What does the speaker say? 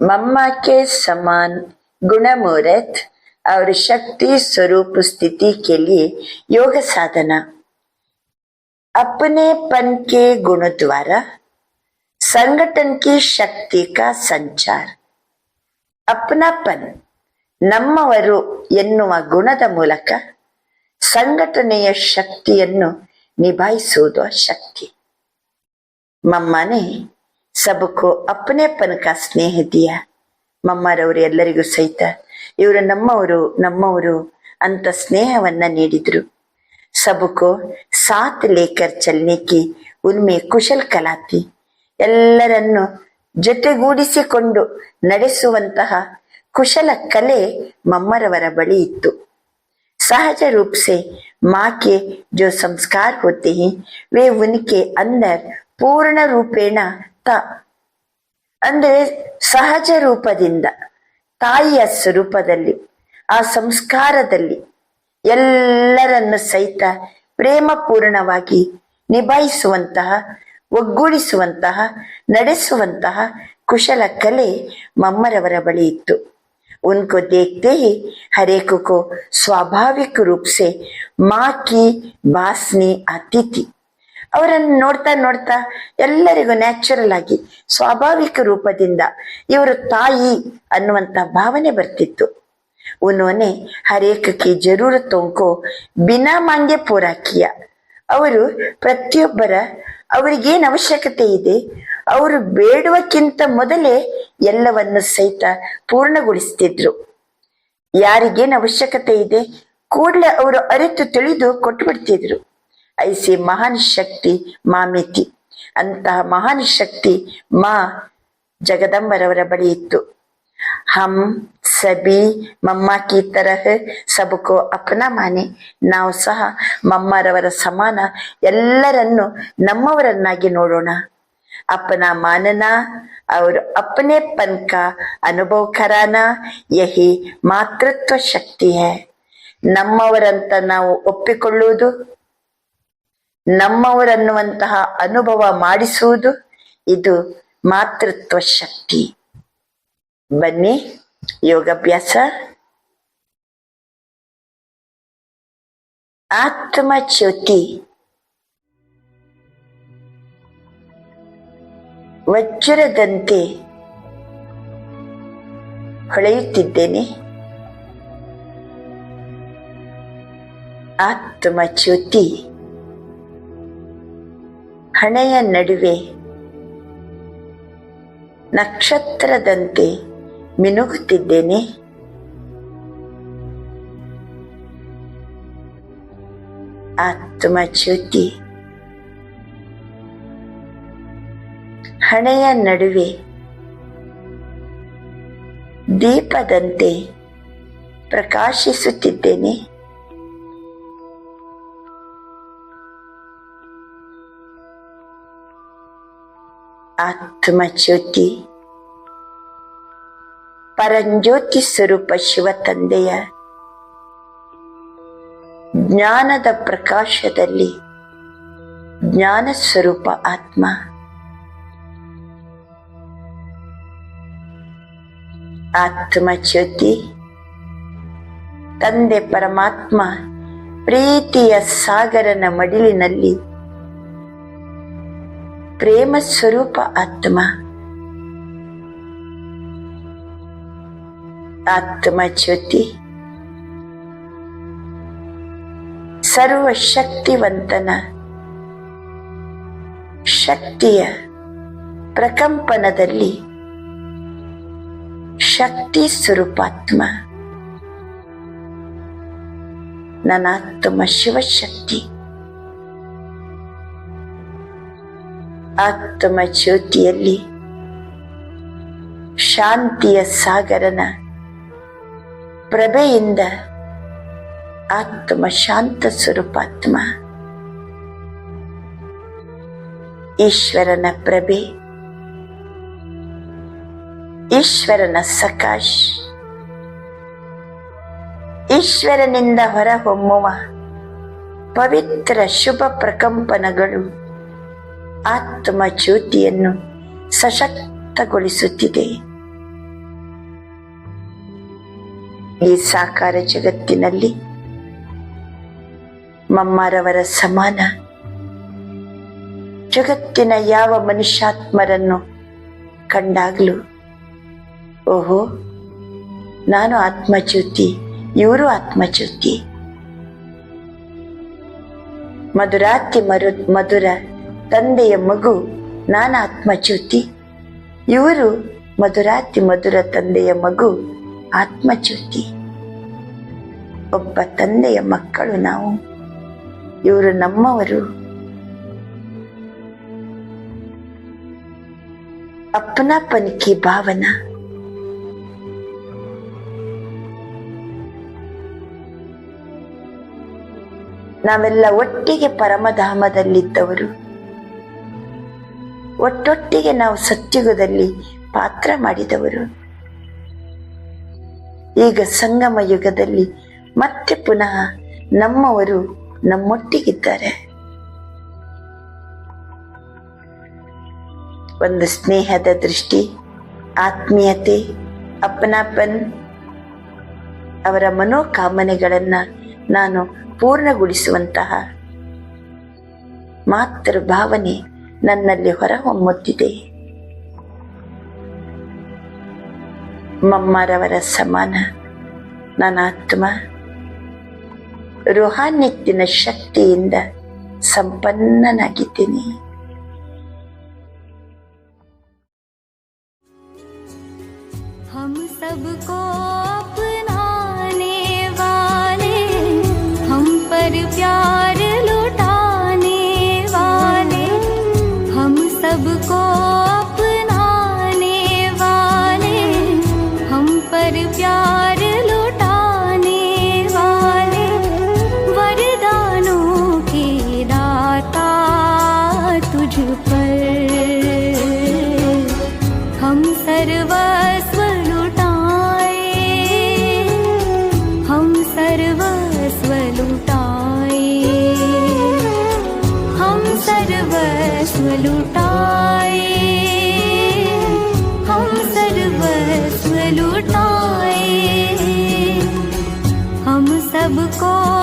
मम्मा के समान गुणमुहूर्त और शक्ति स्वरूप स्थिति के लिए योग साधना अपनेपन के गुण द्वारा संगठन की शक्ति का संचार ಅಪ್ನಾಪನ್ ನಮ್ಮವರು ಎನ್ನುವ ಗುಣದ ಮೂಲಕ ಸಂಘಟನೆಯ ಶಕ್ತಿಯನ್ನು ನಿಭಾಯಿಸುವುದು ಶಕ್ತಿ ಮಮ್ಮನೆ ಸಬಕೋ ಅಪ್ಪನೆಪ್ಪನ ಕಾ ಸ್ನೇಹ ದಿಯ ಮಮ್ಮರವರು ಎಲ್ಲರಿಗೂ ಸಹಿತ ಇವರು ನಮ್ಮವರು ನಮ್ಮವರು ಅಂತ ಸ್ನೇಹವನ್ನ ನೀಡಿದ್ರು ಸಬಕೋ ಸಾತ್ ಲೇಕರ್ ಚಲ್ನೆಕಿ ಉನ್ಮೆ ಕುಶಲ್ ಕಲಾತಿ ಎಲ್ಲರನ್ನು ಜೊತೆಗೂಡಿಸಿಕೊಂಡು ನಡೆಸುವಂತಹ ಕುಶಲ ಕಲೆ ಮಮ್ಮರವರ ಬಳಿ ಇತ್ತು सहज रूप से माँ के जो संस्कार होते हैं वे उनके अंदर पूर्ण ರೂಪೇಣ ತ ಅಂದ್ರೆ ಸಹಜ ರೂಪದಿಂದ ತಾಯಿಯ ಸ್ವರೂಪದಲ್ಲಿ ಆ ಸಂಸ್ಕಾರದಲ್ಲಿ ಎಲ್ಲರನ್ನು ಸಹಿತ ಪ್ರೇಮಪೂರ್ಣವಾಗಿ ನಿಭಾಯಿಸುವಂತಹ ಒಗ್ಗೂಡಿಸುವಂತಹ ನಡೆಸುವಂತಹ ಕುಶಲ ಕಲೆ ಮಮ್ಮರವರ ಬಳಿ ಇತ್ತು उनको देखते ही हर एक को स्वाभाविक रूप से माँ की ವಾಸನೆ ಆತಿ ಥಿ ಅವರನ್ನು ನೋಡ್ತಾ ನೋಡ್ತಾ ಎಲ್ಲರಿಗೂ ನ್ಯಾಚುರಲ್ ಆಗಿ ಸ್ವಾಭಾವಿಕ ರೂಪದಿಂದ ಇವರು ತಾಯಿ ಅನ್ನುವಂತ ಭಾವನೆ ಬರ್ತಿತ್ತು. ಉನ್ನೋನೆ ಹರೇಕಕ್ಕೆ ಜರೂರು ತೊಂಕೋ ಬಿನಾ ಮಾಂಗೆ ಪೂರಾಕಿಯ. ಅವರು ಪ್ರತಿಯೊಬ್ಬರ ಅವರಿಗೇನು ಅವಶ್ಯಕತೆ ಇದೆ, ಅವರು ಬೇಡುವಕ್ಕಿಂತ ಮೊದಲೇ ಎಲ್ಲವನ್ನು ಸಹಿತ ಪೂರ್ಣಗೊಳಿಸ್ತಿದ್ರು. ಯಾರಿಗೇನು ಅವಶ್ಯಕತೆ ಇದೆ ಕೂಡಲೇ ಅವರು ಅರಿತು ತಿಳಿದು ಕೊಟ್ಟು ಬಿಡ್ತಿದ್ರು ಐಸಿ ಮಹಾನ್ ಶಕ್ತಿ ಮಾಮಿತಿ ಅಂತಹ ಮಹಾನ್ ಶಕ್ತಿ ಮಾ ಜಗದಂಬರವರ ಬಳಿ ಇತ್ತು. ಹಮ್ ಸಬಿ ಮಮ್ಮ ಕಿ ತರಹ ಸಬಕೋ ಅಪ್ನ ಮಾನೆ. ನಾವು ಸಹ ಮಮ್ಮರವರ ಸಮಾನ ಎಲ್ಲರನ್ನು ನಮ್ಮವರನ್ನಾಗಿ ನೋಡೋಣ. ಅಪ್ಪನ ಮಾನನಾ, ಅವರು ಅಪ್ಪನೇ ಪಂಕ ಅನುಭವ ಕರಾನ, ಯಹಿ ಮಾತೃತ್ವ ಶಕ್ತಿ ಹೇ ನಮ್ಮವರಂತ ನಾವು ಒಪ್ಪಿಕೊಳ್ಳುವುದು ನಮ್ಮವರನ್ನುವಂತಹ ಅನುಭವ ಮಾಡಿಸುವುದು ಇದು ಮಾತೃತ್ವ ಶಕ್ತಿ ಬನ್ನಿ ಯೋಗಾಭ್ಯಾಸ. ಆತ್ಮ ಜ್ಯೋತಿ ವಜ್ರದಂತೆ ಹೊಳೆಯುತ್ತಿದ್ದೇನೆ. ಆತ್ಮ ಜ್ಯೋತಿ ಹಣೆಯ ನಡುವೆ ನಕ್ಷತ್ರದಂತೆ ಮಿನುಗುತ್ತಿದ್ದೇನೆ. ಆತ್ಮ ಜ್ಯೋತಿ. ಹಣೆಯ ನಡುವೆ ದೀಪದಂತೆ ಪ್ರಕಾಶಿಸುತ್ತಿದ್ದೇನೆ. ಆತ್ಮ ಜ್ಯೋತಿ ಪರಂಜ್ಯೋತಿ ಸ್ವರೂಪ ಶಿವ ತಂದೆಯ. ಜ್ಞಾನದ ಪ್ರಕಾಶದಲ್ಲಿ ಜ್ಞಾನ ಸ್ವರೂಪ ಆತ್ಮ. ಆತ್ಮಜ್ಯೋತಿ. ತಂದೆ ಪರಮಾತ್ಮ ಪ್ರೀತಿಯ ಸಾಗರನ ಮಡಿಲಿನಲ್ಲಿ ಪ್ರೇಮ ಸ್ವರೂಪ ಆತ್ಮ. ಆತ್ಮ ಜ್ಯೋತಿ. ಸರ್ವಶಕ್ತಿವಂತನ ಶಕ್ತಿಯ ಪ್ರಕಂಪನದಲ್ಲಿ ಶಕ್ತಿ ಸ್ವರೂಪಾತ್ಮ. ನನಾತ್ಮ ಶಿವಶಕ್ತಿ. ಆತ್ಮ ಜ್ಯೋತಿಯಲ್ಲಿ ಶಾಂತಿಯ ಸಾಗರನ ಪ್ರಭೆಯಿಂದ ಆತ್ಮ ಶಾಂತ ಸ್ವರೂಪಾತ್ಮ. ಈಶ್ವರನ ಪ್ರಭೆ, ಈಶ್ವರನ ಸಕಾಶ್. ಈಶ್ವರನಿಂದ ಹೊರಹೊಮ್ಮುವ ಪವಿತ್ರ ಶುಭ ಪ್ರಕಂಪನಗಳು ಆತ್ಮ ಜ್ಯೋತಿಯನ್ನು ಸಶಕ್ತಗೊಳಿಸುತ್ತಿದೆ. ಈ ಸಾಕಾರ ಜಗತ್ತಿನಲ್ಲಿ ಮಮ್ಮಾರವರ ಸಮಾನ. ಜಗತ್ತಿನ ಯಾವ ಮನುಷ್ಯಾತ್ಮರನ್ನು ಕಂಡಾಗ್ಲೂ, ಓಹೋ, ನಾನು ಆತ್ಮಚ್ಯುತಿ ಇವರು ಆತ್ಮಚ್ಯುತಿ ಮಧುರಾತಿ ಮರು, ಮಧುರ ತಂದೆಯ ಮಗು ನಾನಾತ್ಮಚ್ಯುತಿ ಇವರು ಮಧುರಾತಿ ಮಧುರ ತಂದೆಯ ಮಗು ಆತ್ಮಚ್ಯುತಿ ಒಬ್ಬ ತಂದೆಯ ಮಕ್ಕಳು ನಾವು. ಇವರು ನಮ್ಮವರು. ಅಪ್ಪನಾಪನಿಕೆ ಭಾವನ. ನಾವೆಲ್ಲ ಒಟ್ಟಿಗೆ ಪರಮಧಾಮದಲ್ಲಿದ್ದವರು. ಒಟ್ಟೊಟ್ಟಿಗೆ ನಾವು ಸತ್ಯುಗದಲ್ಲಿ ಪಾತ್ರ ಮಾಡಿದವರು. ಈಗ ಸಂಗಮ ಯುಗದಲ್ಲಿ ಮತ್ತೆ ಪುನಃ ನಮ್ಮವರು ನಮ್ಮೊಟ್ಟಿಗಿದ್ದಾರೆ. ಒಂದು ಸ್ನೇಹದ ದೃಷ್ಟಿ, ಆತ್ಮೀಯತೆ ಅಪ್ಪನಾಪನ್ ಅವರ ಮನೋಕಾಮನೆಗಳನ್ನ ನಾನು ಪೂರ್ಣಗೊಳಿಸುವಂತಹ ಮಾತೃ ಭಾವನೆ ನನ್ನಲ್ಲಿ ಹೊರಹೊಮ್ಮುತ್ತಿದೆ ಮಮ್ಮರವರ ಸಮಾನ ನನ್ನ ಆತ್ಮ ರುಹಾನ್ಯತ್ತಿನ ಶಕ್ತಿಯಿಂದ ಸಂಪನ್ನನಾಗಿದ್ದೇನೆ हम सबको हम सबको